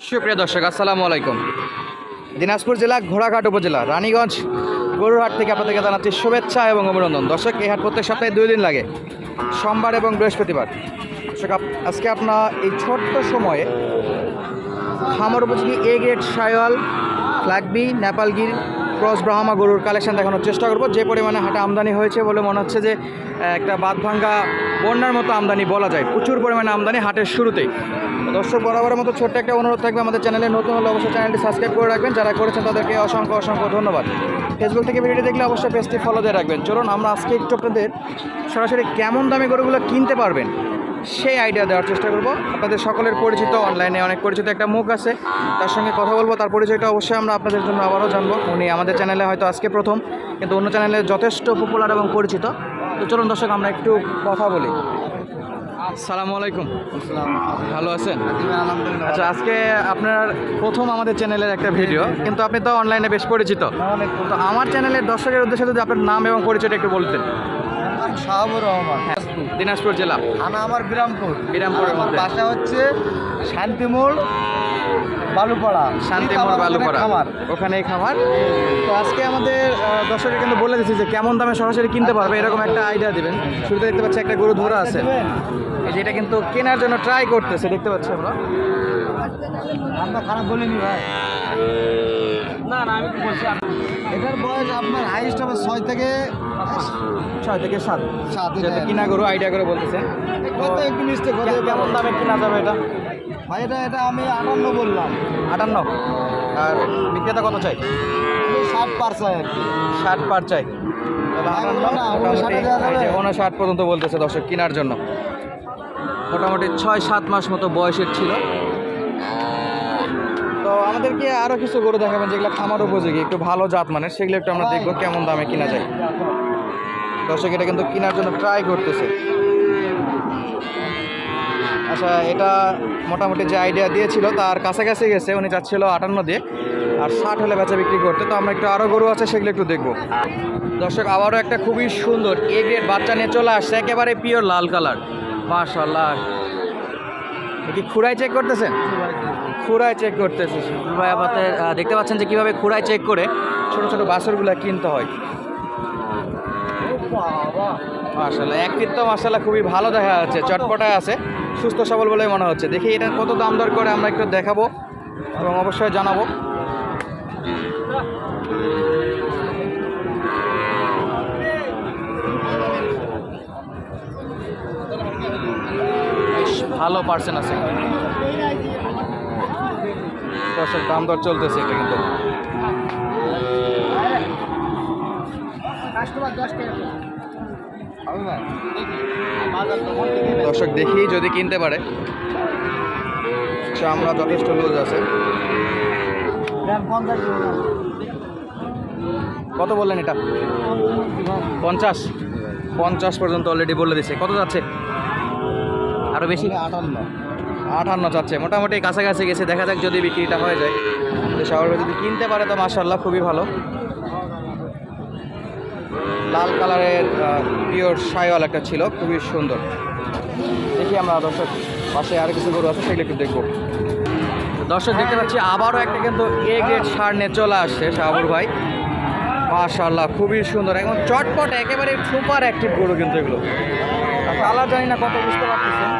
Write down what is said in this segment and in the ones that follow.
সুপ্রিয় দর্শক, আসসালামু আলাইকুম। দিনাজপুর জেলা, ঘোড়াঘাট উপজেলা, রানীগঞ্জ, গরুরহাট থেকে আপনাদেরকে জানাচ্ছি শুভেচ্ছা এবং অভিনন্দন। দর্শক, এই হাট প্রত্যেক সপ্তাহে দুই দিন লাগে, সোমবার এবং বৃহস্পতিবার। দর্শক আজকে আপনার এই ছোট্ট সময়ে খামার উপযোগী এ গ্রেড সায়ল ফ্ল্যাগবি নেপালগির ক্রস ব্রাহ্মা গরুর কালেকশন দেখানোর চেষ্টা করব। যে পরিমাণে হাটে আমদানি হয়েছে বলে মনে হচ্ছে যে, একটা বাঁধভাঙ্গা বন্যার মতো আমদানি বলা যায়। প্রচুর পরিমাণে আমদানি হাটের শুরুতেই। দর্শক, বরাবরের মতো ছোট্ট একটা অনুরোধ থাকবে আমাদের চ্যানেলে। নতুন হলে অবশ্যই চ্যানেলটি সাবস্ক্রাইব করে রাখবেন। যারা করেছেন তাদেরকে অসংখ্য অসংখ্য ধন্যবাদ। ফেসবুক থেকে ভিডিওটি দেখলে অবশ্যই পেজটি ফলো দিয়ে রাখবেন। চলুন, আমরা আজকে একটু আপনাদের সরাসরি কেমন দামে গরুগুলো কিনতে পারবেন? সেই আইডিয়া দেওয়ার চেষ্টা করব। আপনাদের সকলের পরিচিত অনলাইনে অনেক পরিচিত একটা মুখ আছে, তার সঙ্গে কথা বলব, তার পরিচয়টা অবশ্যই আমরা আপনাদের জন্য আবারও জানব। উনি আমাদের চ্যানেলে হয়তো আজকে প্রথম, কিন্তু অন্য চ্যানেলে যথেষ্ট পপুলার এবং পরিচিত। তো চলুন দর্শক, আমরা একটু কথা বলি। সালামু আলাইকুম। ভালো আছেন? আচ্ছা আজকে আপনার প্রথম আমাদের চ্যানেলের একটা ভিডিও কিন্তু আপনি তো অনলাইনে বেশ পরিচিত। তো আমার চ্যানেলের দর্শকের উদ্দেশ্যে যদি আপনার নাম এবং পরিচয়টা একটু বলতেন। শাহাবুর রহমান। দিনাজপুর জেলা? থানা আমার বিরামপুর। বিরামপুর মধ্যে। বাসা হচ্ছে শান্তিমোড় বালুপাড়া। আমার বালুপাড়া। খামার। ওখানেই খামার। তো আজকে আমাদের দর্শকের কিন্তু বলে দিচ্ছি যে কেমন দামে সরাসরি কিনতে পারবে এরকম একটা আইডিয়া দিবেন। শুরুতে দেখতে পাচ্ছি একটা গরু ধরা আছে। এই যে এটা কিন্তু কেনার জন্য ট্রাই করতেছে দেখতে পাচ্ছি আমরা। আমরা খারাপ বলিনি ভাই। না না আমি বলছি এটার বয়স আপনার হাইস্ট হবে ছয় থেকে ছয় থেকে সাত। সাত যেহেতু কিনা গরু আইডিয়া করে বলতেছেন। কত একটু মিস্টেক কেমন দামে কিনা যাবে এটা? ভাই এটা এটা আমি আটান্ন বললাম। আটান্ন। আর বিক্রেতা কত চাই? ষাট পার চাই আর কি। ষাট পার চাই? উনষাট পর্যন্ত বলতেছে দর্শক কেনার জন্য। মোটামুটি ছয় সাত মাস মতো বয়সের ছিল। তো আমাদেরকে আরও কিছু গরু দেখাবেন যেগুলো খামার উপযোগী একটু ভালো জাত মানের? সেগুলো একটু আমরা দেখব কেমন দামে কিনা যায়। দর্শক এটা কিন্তু কেনার জন্য ট্রাই করতেছে। আচ্ছা এটা মোটামুটি যে আইডিয়া দিয়েছিল, তার কাছাকাছি গেছে, উনি চাচ্ছিল আটান্ন দিয়ে, আর ষাট হলে বেচা বিক্রি করতে। তো আমরা একটু আরও গরু আছে, সেগুলো একটু দেখব। দর্শক, আবারও একটা খুবই সুন্দর এ গ্রেড বাচ্চা নিয়ে চলে আসছে, একেবারে পিওর লাল কালার মাশাল্লাহ কি খুঁড়াই চেক করতেছেন? খুঁড়ায় চেক করতেছে। ভাই আমাদের দেখতে পাচ্ছেন যে কীভাবে খুঁড়ায় চেক করে ছোট ছোট বাছরগুলো কিনতে হয়। মাশাল্লাহ এক তো মাশাল্লাহ খুবই ভালো দেখা যাচ্ছে, চটপটায় আছে। সুস্থ সবল বলে মনে হচ্ছে। দেখি এটা কত দাম দর করে আমরা একটু দেখাবো এবং অবশ্যই জানাব। ভালো পার্সেন আছে। দর্শক, দাম দর চলতেছে এটা কিন্তু। হবে ভাই দর্শক দেখি যদি কিনতে পারে। আমরা যথেষ্ট লুজ আছে। কত বললেন এটা? পঞ্চাশ। পঞ্চাশ পর্যন্ত অলরেডি বলে দিছে। কত যাচ্ছে? আরও বেশি? আটান্ন আটান্ন যাচ্ছে। মোটামুটি কাছাকাছি গেছে। দেখা যাক যদি বিক্রিটা হয়ে যায়। সবার যদি কিনতে পারে, তো মাসাল্লাহ খুবই ভালো। লাল কালারের পিওর সাইওয়াল একটা ছিল, খুবই সুন্দর। দেখি আমরা দর্শক, পাশে আর কিছু গরু আছে, সেগুলো একটু দেখব। দর্শক, দেখতে পাচ্ছি আবারও একটা কিন্তু এ গ্রেড সার নিয়ে চলে আসছে শাহাবুর ভাই। মাশাল্লাহ খুবই সুন্দর। একদম চটপট, একেবারে সুপার অ্যাক্টিভ গরু কিন্তু এগুলো। কালার জানি না কত, বুঝতে পারতেছেন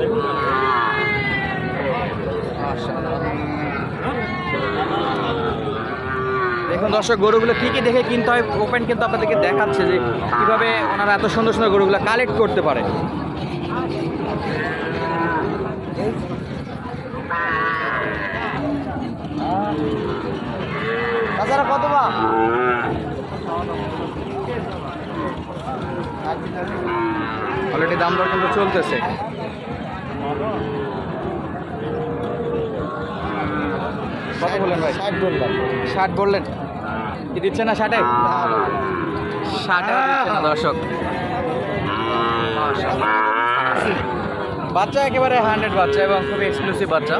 দেখুন দর্শক, গরুগুলো কী কী দেখে কিনতে হয়। ওপেন কিন্তু আপনাদেরকে দেখাচ্ছে যে কীভাবে ওনারা এত সুন্দর সুন্দর গরুগুলো কালেক্ট করতে পারে। কত বা দাম দর কিন্তু চলতেছে। কত বললেন ভাই? ষাট বললাম। ষাট বললেন? কি দিচ্ছে না ষাটে? ষাটে দর্শক। বাচ্চা একেবারে হান্ড্রেড বাচ্চা এবং খুবই এক্সক্লুসিভ বাচ্চা।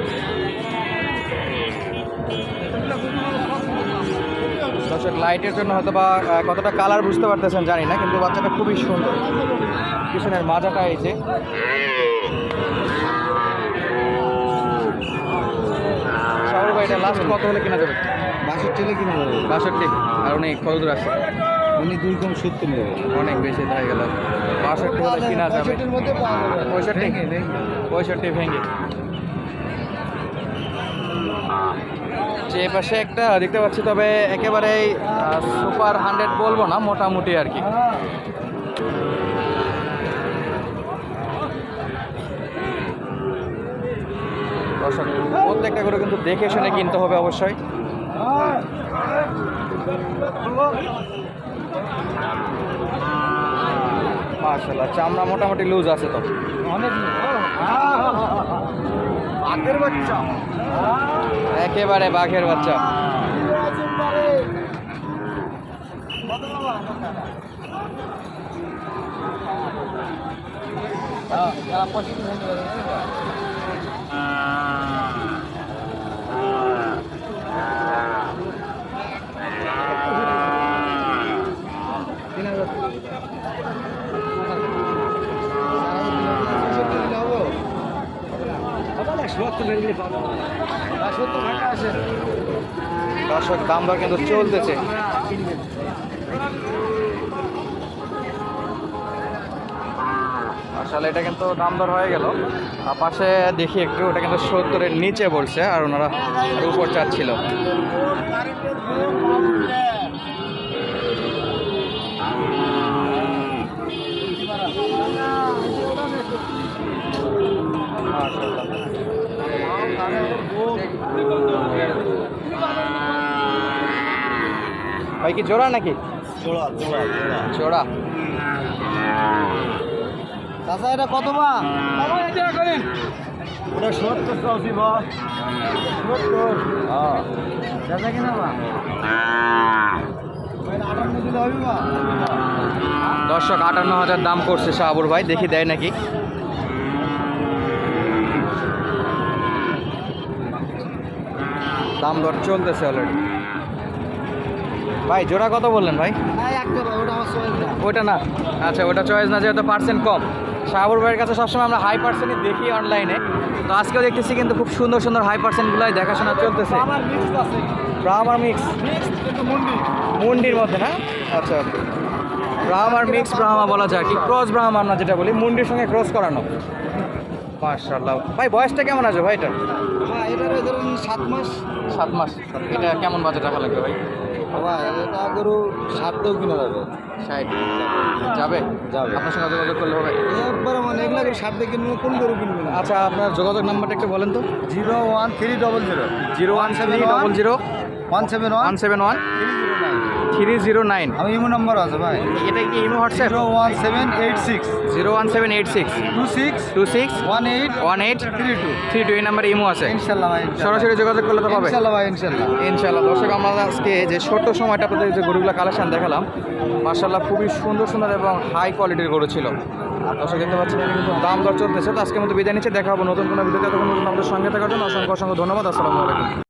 দর্শক লাইটের জন্য হয়তো বা কতটা কালার বুঝতে পারতেছেন জানি না কিন্তু বাচ্চাটা খুবই সুন্দর। পিছনের মাজাটা এই যে। লাস্ট কত হলে কেনা যাবে? বাষট্টি হলে কিনে দেবে বাষট্টি? আর উনি কত দূর আসছে উনি দুই কম সত্তর নেবে। অনেক বেশি হয়ে গেল। বাষট্টি হলে কেনা যাবে? যাবে। পঁয়ষট্টি? পঁয়ষট্টি ভেঙে। যে পাশে একটা দেখতে পাচ্ছি তবে একেবারে সুপার হান্ড্রেড বলব না মোটামুটি আর কি। দর্শক প্রত্যেকটা করে কিন্তু দেখে শুনে কিনতে হবে অবশ্যই। মার্শাল্লাহ চামড়া মোটামুটি লুজ আছে তো। অনেক আগের বাচ্চা। একেবারে বাঘের বাচ্চা। দর্শক, দাম দর কিন্তু চলতেছে। আসলে এটা কিন্তু দাম দর হয়ে গেল। পাশে দেখি একটু, ওটা কিন্তু সত্তরের নিচে বলছে, আর ওনারা উপর চাচ্ছিল। ভাই কি জোড়া নাকি? জোড়া জোড়া জোড়া। জোড়া। এটা কত মা ওটা সত্তর চাষি বা। সত্তর। হ্যাঁ। চাচা কিনা মা দর্শক আটান্ন হাজার দাম করছে শাহাবুর ভাই দেখি দেয় নাকি? দাম দর চলতেছে অলরেডি ভাই জোড়া কত বললেন ভাই? ওটা না। আচ্ছা ওটা চয়েস না যেহেতু পার্সেন্ট কম। শাহাবুর ভাইয়ের কাছে সবসময় আমরা হাই পার্সেন্টই দেখি অনলাইনে তো আজকেও দেখতেছি কিন্তু খুব সুন্দর সুন্দর হাই পার্সেন্টগুলাই দেখাশোনা চলতেছে। ব্রাহ্মার মিক্স মুন্ডির মধ্যে না? আচ্ছা ব্রাহ্মার মিক্স ব্রাহ্মা বলা যায়। কি ক্রস ব্রাহ্মা আমরা যেটা বলি মুন্ডির সঙ্গে ক্রস করানো। মাশাআল্লাহ। ভাই বয়সটা কেমন আছে ভাই এটা? হ্যাঁ ওই ধরুন সাত মাস। সাত মাস। এটা কেমন বাজে টাকা লাগবে ভাই? ভাই এটা গরু সাতটাও কিনা যাবে। ষাট যাবে? যাবে। আপনার সঙ্গে যোগাযোগ করলে হবে। একবারে মানে এগুলো সাতটা কিনবো কোন গরু কিনবো না? আচ্ছা আপনার যোগাযোগ নাম্বারটা একটু বলেন তো। Zero one three double zero. Zero one seven double zero. One seven one? Seven one. Three zero nine. আমি ইমো নম্বর আছে ভাই। এটা কি imo WhatsApp? Zero one seven eight six. Zero one seven eight six. Two six. Two six. One eight. One eight. Three two. Three two এই নাম্বারে imo আছে। ইনশাল্লাহ ভাই সরাসরি যোগাযোগ করলে তো পাবে। ইনশাল্লাহ ভাই ইনশাল্লাহ। ইনশাল্লাহ। দর্শক আমরা আজকে যে ছোট্ট সময়টা আপনাদের যে গরুগুলো কালেকশন দেখালাম মার্শাল্লাহ খুবই সুন্দর সুন্দর এবং হাই কোয়ালিটির গরু ছিল। আর দর্শক দেখতে পাচ্ছেন কিন্তু দাম দর চলতেছে। তো আজকের মতো বিদায় নিচ্ছে। দেখা হবে নতুন কোনো ভিডিওতে। তখন নতুন আমাদের সঙ্গে থাকার জন্য অসংখ্য অসংখ্য ধন্যবাদ। আসসালামু আলাইকুম।